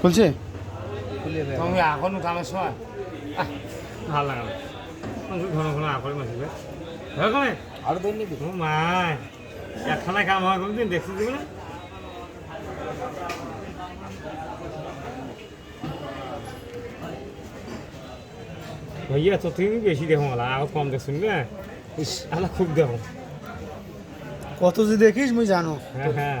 খুলছে তুমি এখন কামের সময় ভালো লাগে না। ঘন ঘন আকরে মাসিবে কমে আরও দই নিবি ও মা একখানা কাম হয় কোনদিন দেখছি দিবি না? ভাইয়া তো তুমি বেশি দেখো আর কম না। ইস আলা খুব দেখো। কত যে দেখিস মুই জানো। হ্যাঁ হ্যাঁ।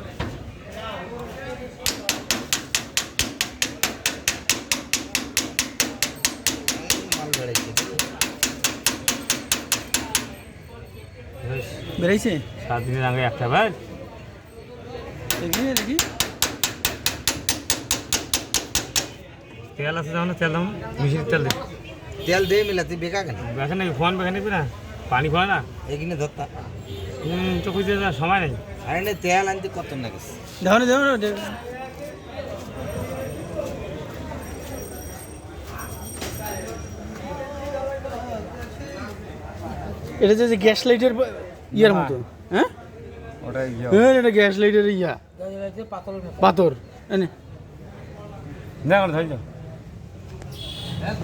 বেরাইছে? সাত দিনের আগে একটা বার। দেখি দেখি তেল আছে যাও না তেল দাও মিশির তেল দে। তেল দে মিলাতে বেকা কেন? বেখে নাকি? ফোন বেখে নিবি না? পানি ফোয়া না? এখানে ধরতা হুম তো। খুঁজে সময় নেই। আরে তেল আনতে কত না গেছে দেখো না দেখো না। এটা যে গ্যাস লাইটের ইয়ার মতো হ্যাঁ? হ্যাঁ এটা গ্যাস লাইটের ইয়া। পাথর এনে। না ধরে যাও